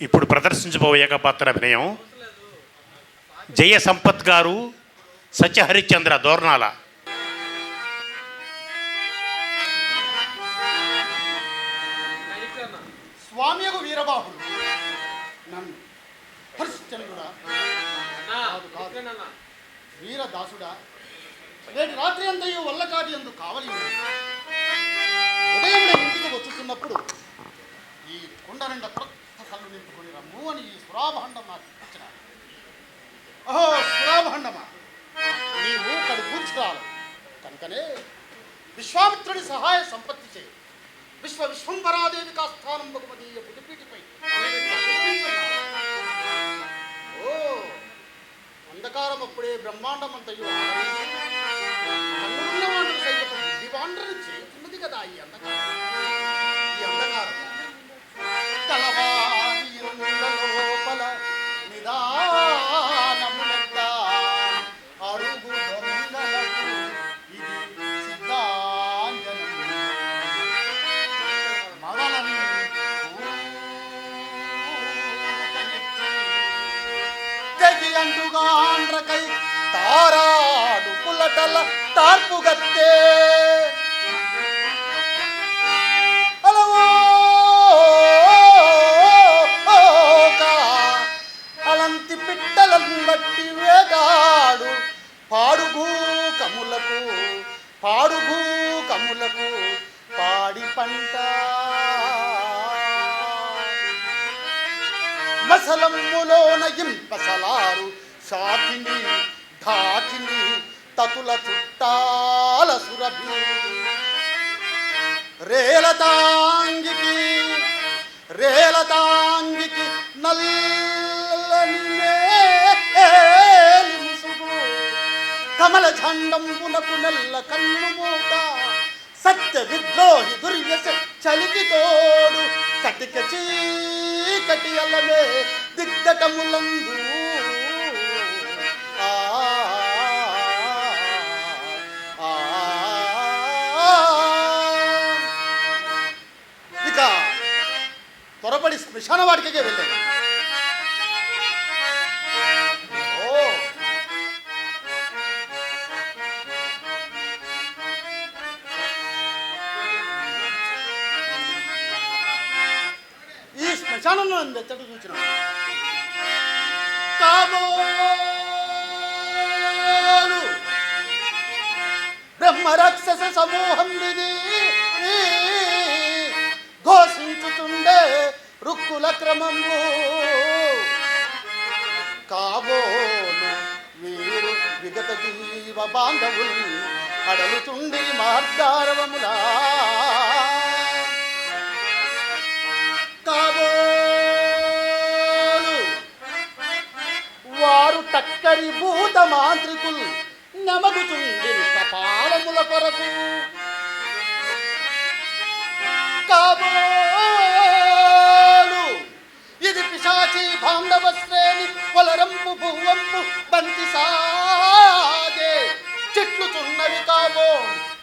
ఇప్పుడు ప్రదర్శించబోయే పాత్ర అభినయం జయ సంపత్ గారు సత్యహరిశ్చంద్ర దోర్నాల. స్వామియగు వీరబాహుడు. నన్ను. హరిశ్చంద్రుడా? వీరదాసుడా? నేటి రాత్రి అంతయు వల్లకాటి అందు కావలి ఉంది. ఉదయం ఇంటికి వచ్చుతున్నప్పుడు ఈ కుండ నిండా కళ్ళు నింపుకొని రమ్ము అని ఈ సురాభాండం నాకు ఇచ్చిన. ఓహో సురాభాండమా. నీవు కడు కూర్చురాలు కనుకనే విశ్వామిత్రుడి సహాయ సంపత్తి చేయి. విశ్వ విశ్వంబరాదేవి కాస్థానం బహుమతీయ పులిపీటిపై ఓ అంధకారం అప్పుడే బ్రహ్మాండం అంతయు కన్నున్నవాడు సైతం దివాండ్రని చేస్తున్నది కదా ఈ అంధకారం. రేలతాంగికి రేలతాంగికి నల్లని మేలి కమల ఝండంబునకు నెల్ల కన్ను మూత సత్య విద్రోహి దుర్యస చలికి తోడు కటిక చీకటి అలమే దిగ్గటములందు త్వరపడి శ్మశాన వాటికే వెళ్ళాను ఓ ఈ శ్మశానంలో నన్ను ఎత్తడు చూచిన కాబోలు బ్రహ్మ రాక్షస సమూహం ఇది ఘోషించుతుండే రుక్కుల క్రమము. కాబోలు వీరు విగత జీవ బాంధవులు అడలుతుండి మార్గారవములా. కాబోలు వారు టక్కరి భూత మాంత్రికులు నమగుతుండి కపాలముల కొరకు. కాబో ఇది పిశాచి బాంధవ శ్రేణి వలరంపు భువంపు బంతి సాగే. చెట్లు చున్నవి కాబో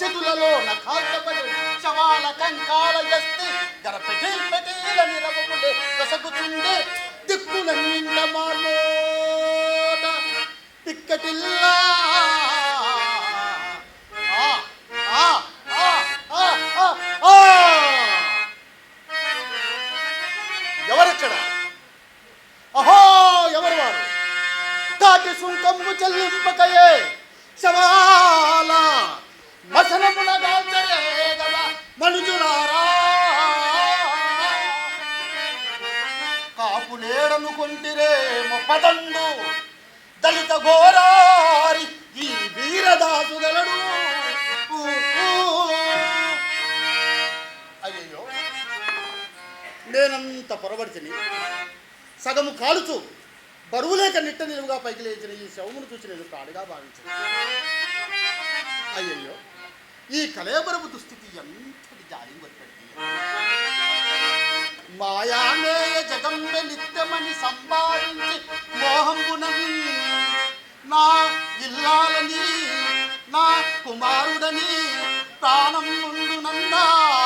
చెదులలో నఖాల్చబడి శవాల కంకాల ఎస్తి గరపెటి పెటీల నిరవముడే కసగుచుండే దిక్కుల నిండ మానోట టిక్కటిల్లా ఆ, అహో ఎవరు వారు తాటి సుంకమ్ము చెల్లింపకయే శవాల మసనముల మనుజులారా. కాపు మనుజులారా కాపులేడను కొంటిరే పదండు దళిత ఘోరారి ఈ వీరదాసు గలడు అయ్యో అయ్యయ్యో నేనంత పొరబడితిని. సగము కాలుచు బరువు లేక నిట్ట నిలువుగా పైకి లేచిన ఈ శవమును చూసి నేను కాడుగా భావించాను. అయ్యయ్యో ఈ కలేబరపు దుస్థితి ఎంతటి జాలి కొట్టండి మాయామేయ జగమ్మె నిత్యమని సంపాదించి మోహంబునని నా ఇల్లాలని నా కుమారుడని ప్రాణం ముందు నందాక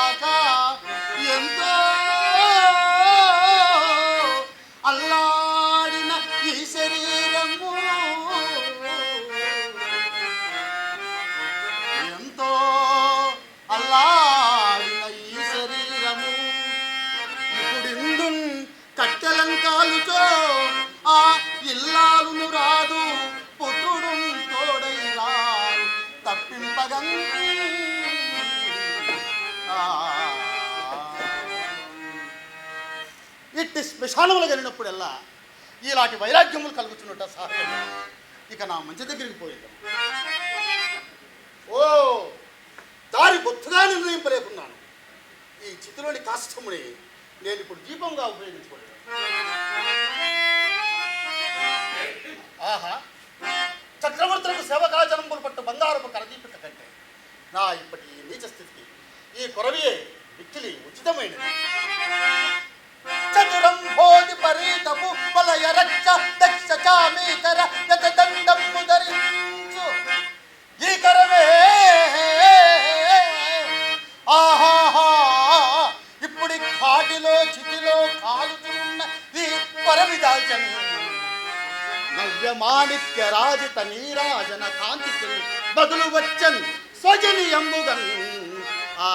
శ్మశానములు వెళ్ళినప్పుడల్లా ఇలాంటి వైరాగ్యములు కలుగుతున్నట్ట సహజం ఇక నా మంచి దగ్గరికి పోయేద్దాం. ఓ దారి బొత్తుగా నిర్ణయింపలేకున్నాను. ఈ చితిలోని కాష్టముని నేను ఇప్పుడు దీపంగా ఉపయోగించుకోలేదు నవ్య మాణిక్య రాజిత నీరాజన కాంతి బదులు వచ్చన్ స్వజని ఎంబుగన్ ఆ,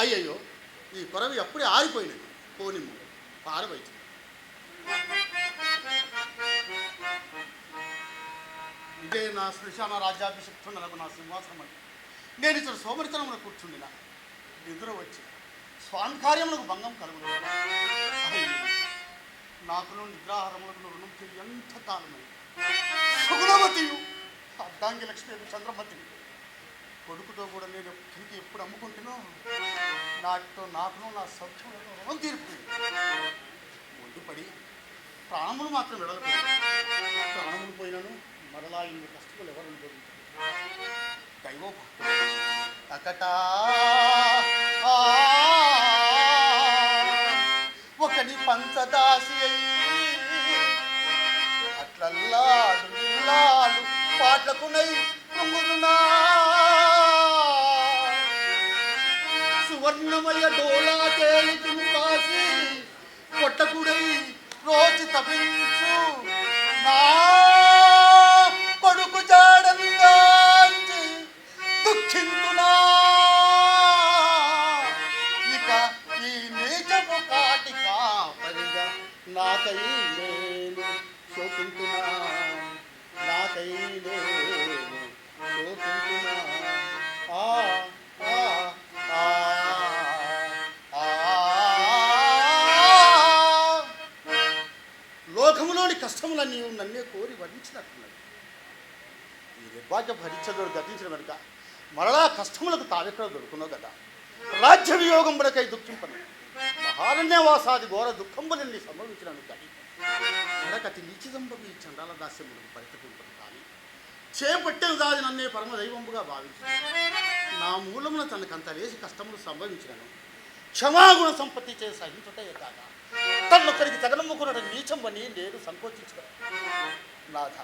అయ్యయ్యో ఈ కొరవి అప్పుడే ఆరిపోయినది. పోనిమ్ము పారబోయి. ఇదే నా శ్మశాన రాజ్యాభిషిక్తున్నలకు నా సింహాసనం అంటే నేను ఇతడు సోమరితనమున కూర్చుండిన. నిద్ర వచ్చి స్వామి కార్యములకు భంగం కలుగును నాకును నిద్రాహారములకు రుణం తిరిగి ఎంత తానమైంది సుగుణవతియు అర్ధాంగి లక్ష్మి చంద్రమతి కొడుకుతో కూడా నేను తిరిగి ఎప్పుడు అమ్ముకుంటున్నా? నాటితో నాకును నా సౌఖ్యం రుణం తీరిపోయింది. ఒడ్డుపడి ప్రాణములు మాత్రం విడవలేదు ప్రాణములు పోయినాను మరలా ఇన్ని కష్టములు ఎవరు అనుభవించారు. దైవో పంచదాసి అట్లల్లాడు ఇల్లాడు పాటకునై పొంగుదునా సువర్ణమయ డోలా తేలికి కాసి కొట్టకుడై రోజు తపించు లోకములోని నీవు నన్నే కోరి వరించినట్టున్నది ఈ నిర్భాగ్య భరించదోడు గతించిన వెనుక మరలా కష్టములకు తావెక్కడ దొరుకునో కదా? రాజ్య వియోగంబులకై దుఃఖింపను. మహారణ్యవాసాది ఘోర దుఃఖంబులన్నీ సంభవించినను కానీ ఎడకటి నీచిదంబకు ఈ చండాల దాస్యములకు పరితపింపను కానీ చేపట్టిన దాది నన్నే పరమదైవంబుగా భావించు నా మూలమున తనకంత లేచి కష్టములు సంభవించినను. క్షమాగుణ సంపత్తి చే సహించుటే కాక తన్నొక్కడికి నీచం అని నేను సంకోచించుకున్నాను నాథ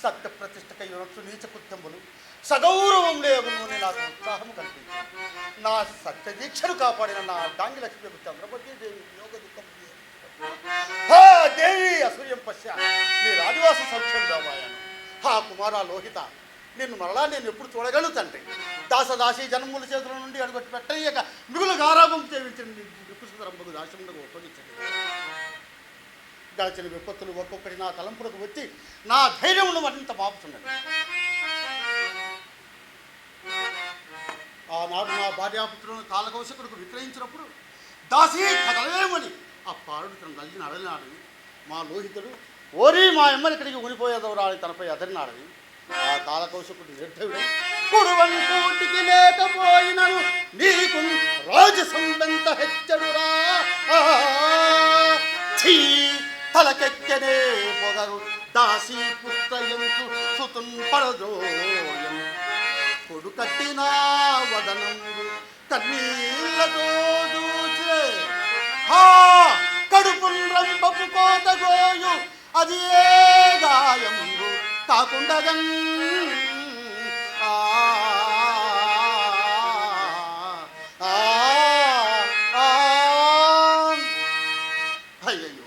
సత్య ప్రతిష్టకై ఉండొచ్చు నీచ కృత్యములు సగౌరవం లేవును అని నాకు ఉత్సాహం కల్పించింది నా సత్య దీక్షను కాపాడిన నా డాంగి లక్ష్మి చంద్రపతి దేవి యోగ దుఃఖం దేవి అసూయం పశ్య నీ రాజవాస సౌఖ్యం రామాయణం హా కుమార లోహిత నిన్ను మరలా నేను ఎప్పుడు చూడగలను తండ్రి. దాసదాసి జనముల చేతుల నుండి అడుగొట్టి పెట్టయ్యక మిగులు గారాభం చేయించండి. నిపుసురంభకు దాశములకు ఒప్పగించండి దాచిన విపత్తులు ఒక్కొక్కటి నా తలంపులకు వచ్చి నా ధైర్యమును మరింత మాపుతున్నది ఆనాడు నా భార్యాపుత్రులను కాలకౌశకుడికి విక్రయించినప్పుడు దాసి కదలేమని ఆ పారుడు తను నల్లిని అడలినాడని మా లోహితుడు ఓరి మా అమ్మని ఇక్కడికి ఉనిపోయేదవరాని తనపై అదరినాడని ఆ కాలకౌశకుడు నిర్ధయుడై కుడువంటూటికి లేకపోయినను నీకు రాజు సంబంధ హెచ్చడురా. ఛీ, తలకెక్కనే పొగరు దాసీ పుత్రయంతు సుతున్ పడదోయం కొడు కట్టిన వదనంబు కన్నీళ్ళతో దూచే హా కడుపు రంపపు కోతగోయు అది ఏ కాకుండా అయ్యయ్యో.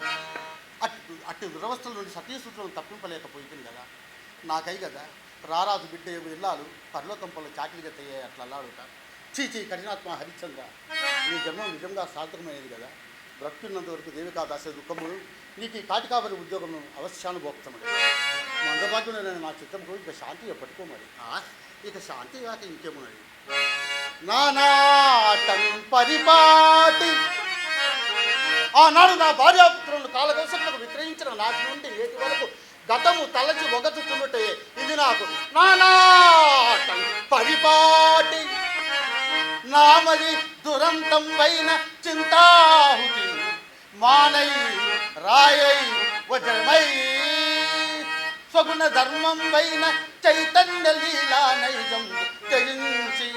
అటు అటు దురవస్థల నుండి సతీసూత్రం తప్పింపలేకపోయింది కదా. నాకై కదా రారాజు బిడ్డ ఇల్లాలు పరలోకంపంలో చాకిలిగా తయ్యాయి అట్లా అల్లాడుట. చీ కఠినాత్మ హరిచంద్ర నీ జన్మం నిజంగా సార్థకమైనది కదా. బ్రతుకున్నంత వరకు దేవికా దాసే దుఃఖములు నీకు ఈ కాటికాపరి ఉద్యోగం అవశ్యానుభోక్తమని మందభాగ్యులైన నా చిత్తంకు ఇక శాంతి ఎప్పటికో మరి. ఇక శాంతి కాక ఇంకేమున్నది? నానాటం పరిపాటి. ఆనాడు నా భార్యాపుత్రులను కాలదోషములకు విక్రయించిన నాటి నుండి నేటి వరకు గతము తలచి ఒగచుతున్నట్టే ఇది నాకు. నానాటం పరిపాటి. నామది దురంతం పైన చింతాహుతి. మానై రాయై వజ్రమై స్వగుణ ధర్మం పైన చైతన్య లీలా నైజం తెరించి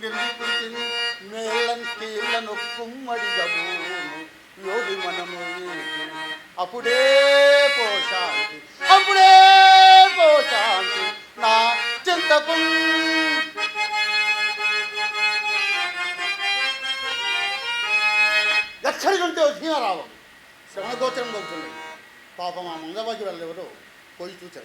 నిర్మితి మేళం కీళ్ళను కుమ్మడిగబూను. యోగి మనము అప్పుడే పోశాంతి అప్పుడే పోశాంతి నా చింతకు. ఎక్కడికి ఉంటే వచ్చినా రావం. శ్రవణ గోచరం అవుతుంది పాపం ఆ వెళ్ళెవరు Có 珠 thức.